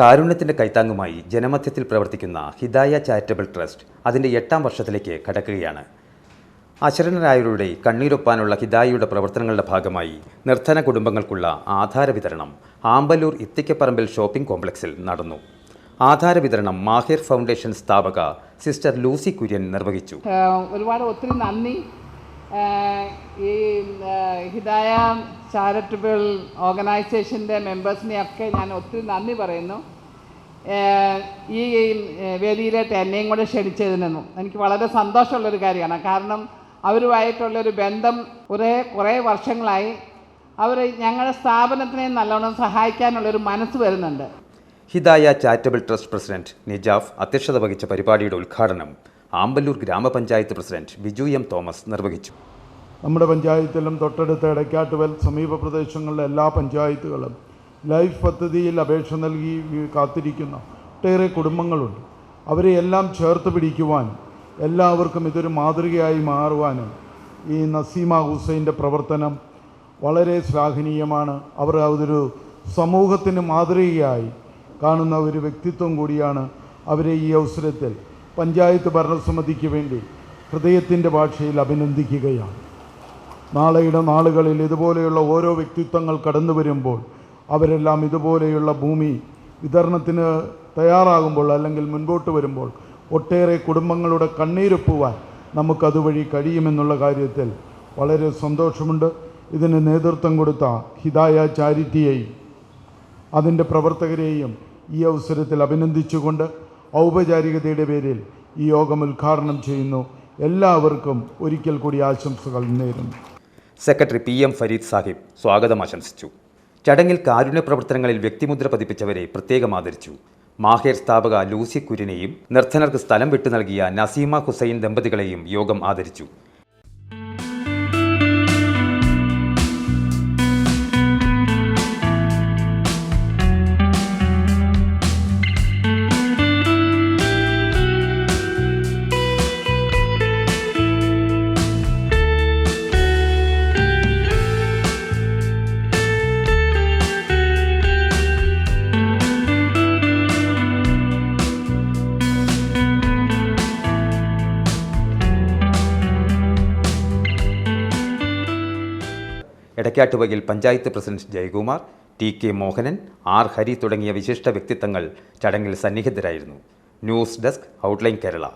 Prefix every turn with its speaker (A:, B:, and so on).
A: കാരുണ്യത്തിന്റെ കൈത്താങ്ങുമായി ജനമധ്യത്തിൽ പ്രവർത്തിക്കുന്ന Hidaya charitable trust അതിന്റെ എട്ടാം വർഷത്തിലേക്ക് കടക്കുകയാണ്. അശരണരായവരുടെ കണ്ണീരൊപ്പാനുള്ള ഹിദായയുടെ പ്രവർത്തനങ്ങളുടെ ഭാഗമായി നിർധന കുടുംബങ്ങൾക്കുള്ള ആധാര വിതരണം ആമ്പല്ലൂർ ഇത്തിക്കപ്പറമ്പിൽ ഷോപ്പിംഗ് കോംപ്ലക്സിൽ നടന്നു. ആധാര വിതരണം മാഹിർ ഫൗണ്ടേഷൻ സ്ഥാപക സിസ്റ്റർ ലൂസി കുര്യൻ നിർവഹിച്ചു.
B: ഒരുപാട് ഒത്തിരി നന്ദി. ഈ ഹിദായ ചാരിറ്റബിൾ ഓർഗനൈസേഷന്റെ മെമ്പേഴ്സിനെയൊക്കെ ഞാൻ ഒത്തിരി നന്ദി പറയുന്നു. ഈ വേദിയിലേക്ക് എന്നെയും കൂടെ ക്ഷണിച്ചതിനൊന്നും എനിക്ക് വളരെ സന്തോഷമുള്ളൊരു കാര്യമാണ്. കാരണം അവരുമായിട്ടുള്ളൊരു ബന്ധം കുറേ കുറേ വർഷങ്ങളായി അവർ ഞങ്ങളുടെ സ്ഥാപനത്തിനെ നല്ലോണം സഹായിക്കാനുള്ളൊരു മനസ്സ് വരുന്നുണ്ട്.
A: Hidaya charitable trust president Nijaf അധ്യക്ഷത വഹിച്ച പരിപാടിയുടെ ഉദ്ഘാടനം ആമ്പല്ലൂർ ഗ്രാമപഞ്ചായത്ത് പ്രസിഡന്റ് ബിജു എം തോമസ് നിർവഹിച്ചു.
C: നമ്മുടെ പഞ്ചായത്തിലും തൊട്ടടുത്ത ഇടയ്ക്കാട്ടുവൽ സമീപ പ്രദേശങ്ങളിലെ എല്ലാ പഞ്ചായത്തുകളും ലൈഫ് പദ്ധതിയിൽ അപേക്ഷ നൽകി കാത്തിരിക്കുന്ന. ഒട്ടേറെ കുടുംബങ്ങളുണ്ട്. അവരെ എല്ലാം ചേർത്ത് പിടിക്കുവാനും എല്ലാവർക്കും ഇതൊരു മാതൃകയായി മാറുവാനും ഈ നസീമ ഹുസൈന്റെ പ്രവർത്തനം വളരെ ശ്ലാഘനീയമാണ്. അവർ അതൊരു സമൂഹത്തിന് മാതൃകയായി കാണുന്ന ഒരു വ്യക്തിത്വം കൂടിയാണ് അവരെ ഈ അവസരത്തിൽ പഞ്ചായത്ത് ഭരണസമിതിക്ക് വേണ്ടി ഹൃദയത്തിന്റെ ഭാഷയിൽ അഭിനന്ദിക്കുകയാണ്. നാളെയുടെ നാളുകളിൽ ഇതുപോലെയുള്ള ഓരോ വ്യക്തിത്വങ്ങൾ കടന്നു വരുമ്പോൾ അവരെല്ലാം ഇതുപോലെയുള്ള ഭൂമി വിതരണത്തിന് തയ്യാറാകുമ്പോൾ അല്ലെങ്കിൽ മുൻപോട്ട് വരുമ്പോൾ ഒട്ടേറെ കുടുംബങ്ങളുടെ കണ്ണീരൊപ്പുവാൻ നമുക്കതുവഴി കഴിയുമെന്നുള്ള കാര്യത്തിൽ വളരെ സന്തോഷമുണ്ട്. ഇതിന് നേതൃത്വം കൊടുത്ത ഹിതായ ചാരിറ്റിയെയും അതിന്റെ പ്രവർത്തകരെയും ഈ അവസരത്തിൽ അഭിനന്ദിച്ചുകൊണ്ട് ഔപചാരികതയുടെ പേരിൽ ഈ യോഗം ഉദ്ഘാടനം ചെയ്യുന്നു. എല്ലാവർക്കും ഒരിക്കൽ കൂടി ആശംസകൾ നേരുന്നു.
A: Secretary P M Fareed Sahib സ്വാഗതം ആശംസിച്ചു. ചടങ്ങിൽ കാരുണ്യ പ്രവർത്തനങ്ങളിൽ വ്യക്തിമുദ്ര പതിപ്പിച്ചവരെ പ്രത്യേകം ആദരിച്ചു. മാഹേർ സ്ഥാപക ലൂസി കുര്യനെയും നിർധനർക്ക് സ്ഥലം വിട്ടു നൽകിയ നസീമ ഹുസൈൻ ദമ്പതികളെയും യോഗം ആദരിച്ചു. എടക്കാട്ടുവകയിൽ panchayat president Jayakumar T K Mohanan R Hari തുടങ്ങിയ വിശിഷ്ട വ്യക്തിത്വങ്ങൾ ചടങ്ങിൽ സന്നിഹിതരായിരുന്നു. News desk outline Kerala.